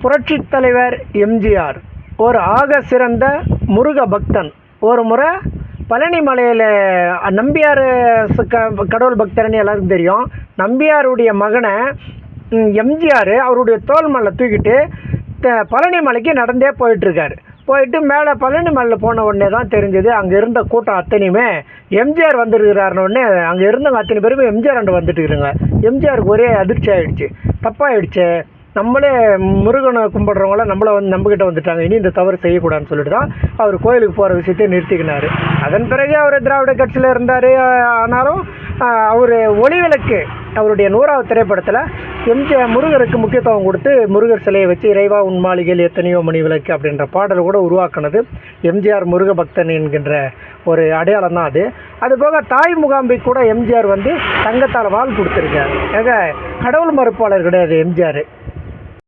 புரட்சித் தலைவர் எம்ஜிஆர். ஒரு ஆக சிறந்த முருக பக்தன். ஒரு முறை பழனி மலையில் நம்பியார் க- கடவுள் பக்தர்னு எல்லாருக்கும் தெரியும். நம்பியாருடைய மகனை எம்ஜிஆர் அவருடைய தோல் மலை தூக்கிட்டு த- பழனி மலைக்கு நடந்தே போயிட்டுருக்காரு. போயிட்டு மேலே பழனி மலையில் போன உடனே தான் தெரிஞ்சது அங்கே இருந்த கூட்டம் அத்தனையுமே எம்ஜிஆர் வந்துருக்கிறாருன்னு உடனே அங்கே இருந்தவங்க அத்தனை பேருமே எம்ஜிஆர் அண்டு வந்துட்டு இருக்கிறாங்க எம்ஜிஆருக்கு ஒரே அதிர்ச்சி ஆகிடுச்சு தப்பாகிடுச்சு நம்மளே முருகனை கும்பிட்றவங்கள நம்மளை வந்து நம்மக்கிட்ட வந்துட்டாங்க. இனி இந்த தவறு செய்யக்கூடாதுன்னு சொல்லிட்டு தான் அவர் கோயிலுக்கு போகிற விஷயத்தை நிறுத்திக்கினார். அதன் பிறகு அவர் திராவிட கட்சியில் இருந்தார். ஆனாலும் அவர் ஒளிவிளக்கு அவருடைய நூறாவது திரைப்படத்தில் எம்ஜிஆர் முருகருக்கு முக்கியத்துவம் கொடுத்து முருகர் சிலையை வச்சு இறைவா உன் மாளிகையில் எத்தனையோ மணி விளக்கு அப்படின்ற பாடல் கூட உருவாக்குனது எம்ஜிஆர் முருக பக்தன் என்கின்ற ஒரு அடையாளம் தான் அது. அதுபோக தாய் முகாம்பை கூட எம்ஜிஆர் வந்து தங்கத்தால் வாழ் கொடுத்துருக்காரு. ஏக கடவுள் மறுப்பாளர் கிடையாது எம்ஜிஆர்